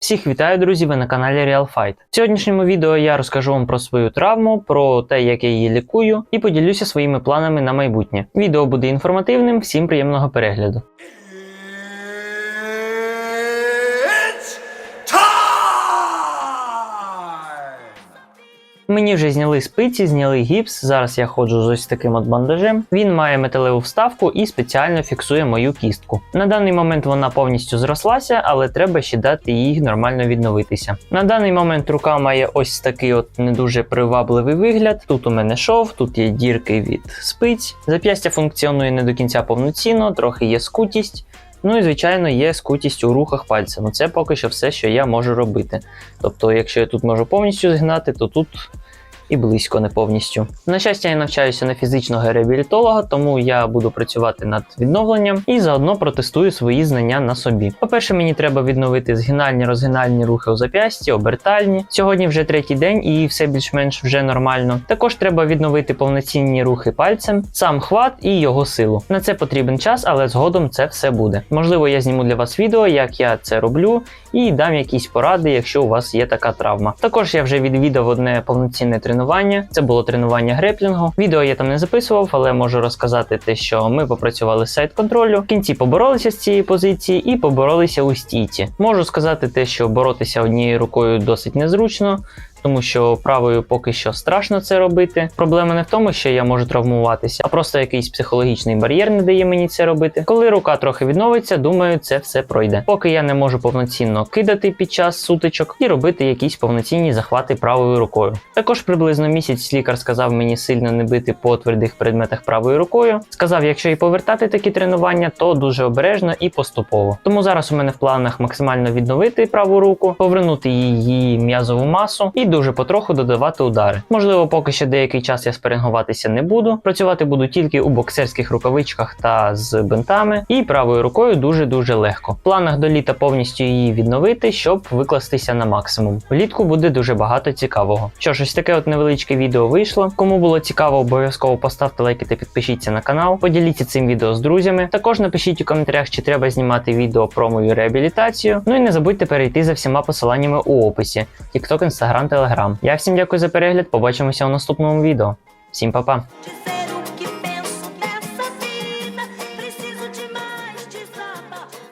Всіх вітаю, друзі! Ви на каналі Real Fight. В сьогоднішньому відео я розкажу вам про свою травму, про те, як я її лікую, і поділюся своїми планами на майбутнє. Відео буде інформативним, всім приємного перегляду. Мені вже зняли спиці, зняли гіпс. Зараз я ходжу з ось таким от бандажем. Він має металеву вставку і спеціально фіксує мою кістку. На даний момент вона повністю зрослася, але треба ще дати їй нормально відновитися. На даний момент рука має ось такий от не дуже привабливий вигляд. Тут у мене шов, тут є дірки від спиць. Зап'ястя функціонує не до кінця повноцінно, трохи є скутість. Ну і звичайно є скутість у рухах пальця. Ну це поки що все, що я можу робити. Тобто, якщо я тут можу повністю згинати, то тут і близько не повністю. На щастя, я навчаюся на фізичного реабілітолога, тому я буду працювати над відновленням і заодно протестую свої знання на собі. По-перше, мені треба відновити згинальні розгинальні рухи у зап'ясті, обертальні. Сьогодні вже третій день і все більш-менш вже нормально. Також треба відновити повноцінні рухи пальцем, сам хват і його силу. На це потрібен час, але згодом це все буде. Можливо, я зніму для вас відео, як я це роблю, і дам якісь поради, якщо у вас є така травма. Також я вже відвідав одне повноцінне тренування. Це було тренування греплінгу. Відео я там не записував, але можу розказати те, що ми попрацювали з сайт контролю. В кінці поборолися з цієї позиції і поборолися у стійці. Можу сказати те, що боротися однією рукою досить незручно. Тому що правою поки що страшно це робити. Проблема не в тому, що я можу травмуватися, а просто якийсь психологічний бар'єр не дає мені це робити. Коли рука трохи відновиться, думаю, це все пройде. Поки я не можу повноцінно кидати під час сутичок і робити якісь повноцінні захвати правою рукою. Також приблизно місяць лікар сказав мені сильно не бити по твердих предметах правою рукою. Сказав, якщо і повертати такі тренування, то дуже обережно і поступово. Тому зараз у мене в планах максимально відновити праву руку, повернути її м'язову масу і дуже потроху додавати удари. Можливо, поки що деякий час я спарингуватися не буду. Працювати буду тільки у боксерських рукавичках та з бинтами, і правою рукою дуже дуже легко. В планах до літа повністю її відновити, щоб викластися на максимум. Влітку буде дуже багато цікавого. Що ж, ось таке от невеличке відео вийшло. Кому було цікаво, обов'язково поставте лайки та підпишіться на канал. Поділіться цим відео з друзями. Також напишіть у коментарях, чи треба знімати відео про мою реабілітацію. Ну і не забудьте перейти за всіма посиланнями у описі: TikTok, Instagram, Telegram. Я всім дякую за перегляд. Побачимося у наступному відео. Всім па-па!